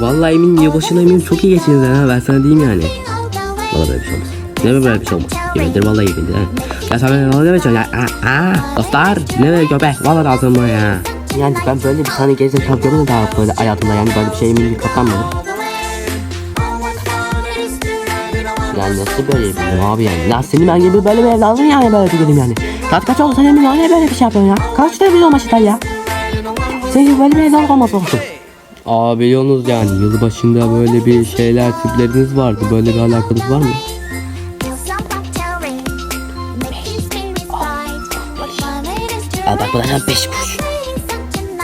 Vallahi eminim yılbaşına eminim çok iyi geçirdin ha ben sana diyeyim yani. Valla böyle bir şey olmaz. Ne böyle bir şey olmaz. Yemin ederim vallahi yemin ederim. Ya sen bana mı geçiyorsun ya? Aa, aa, dostlar ne böyle köpek valla lazım bana ya. Yani ben böyle bir tane gerizekalı görmedim daha böyle hayatımda yani böyle bir şey eminim katlanmadım. Yani nasıl böyle yapayım abi yani? Ya senin ben gibi böyle bir evladım yani böyle bir göreyim yani. Saat kaç oldu sen emin ol ne böyle bir şey yapıyorsun ya? Kaç bir olmaşı ya? Senin böyle bir evladım olmaz olsun. Aa biliyorsunuz yani yılbaşında böyle bir şeyler tipleriniz vardı. Böyle bir alakanız var mı? Al bak bana 5 kuruş.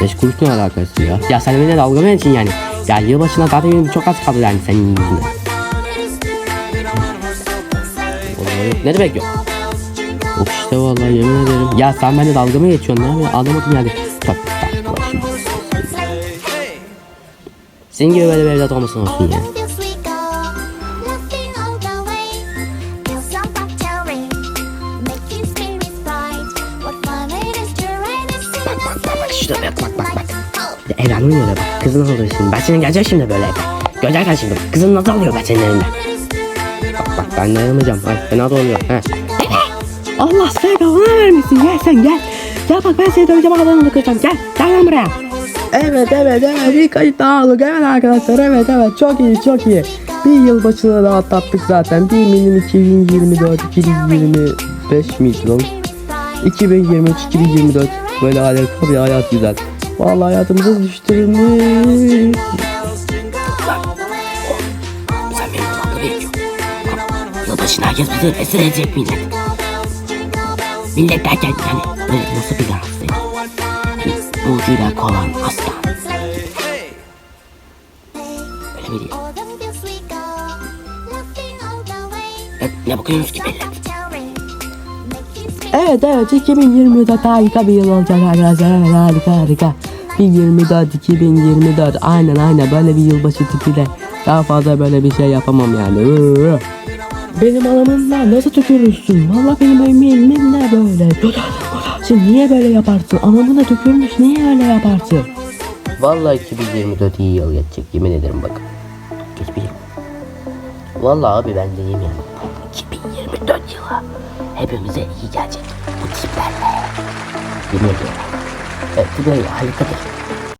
5 kuruş ne alakası ya? Ya sen benimle dalga mı geçin yani? Ya yılbaşına zaten benim çok az kaldı yani senin yüzünden. Ne demek yok? Yok işte vallahi yemin ederim. Ya sen benimle dalga mı geçiyorsun abi? Anlamadım yani. Çok Senin gibi böyle bir evlat olmasın olsun ya. Bak bak bak bak şurada bak bak bak bak. Evladım öyle bak. Kızın alıyor şimdi. Ben senin geleceğim şimdi böyle evde. Göreceksin şimdi. Kızın nasıl alıyor ben senin elinde. Bak bak ben dayanamayacağım. Ay fena da oluyor. He. Allah sen kafana vermesin. Gel sen gel. Gel bak ben seni döveceğim adamını kıracağım. Gel. Gel lan buraya. Evet evet evet. Bir kayıt daha evet arkadaşlar evet evet. Çok iyi çok iyi. Bir yılbaşını da atlattık zaten. 1 milim 2024 2025 miydi lan? 2023 2024 böyle harika bir hayat güzel. Vallahi hayatımızı düştürmüş yılbaşını herkes bizi esir edecek millet. Millet derken yani böyle nasıl bir rahatsız ucuyla kovan aslan. Öyle mi E, ne bakıyorsunuz ki millet? Evet evet 2024 harika bir yıl olacak arkadaşlar. Evet harika harika. 2024 2024 aynen aynen. Böyle bir yılbaşı tipiyle daha fazla böyle bir şey yapamam yani benim anamınla nasıl tükürürsün? Valla benim eminim ne böyle. Sen niye böyle yaparsın? Anamına tükürmüş niye öyle yaparsın? Vallahi 2024 iyi yıl geçecek yemin ederim bak. Geç yıl Vallahi abi ben diyeyim yani bu 2024 yılı hepimize iyi gelecek bu tiplerle. Yemin ediyorum. Evet bu böyle harikadır.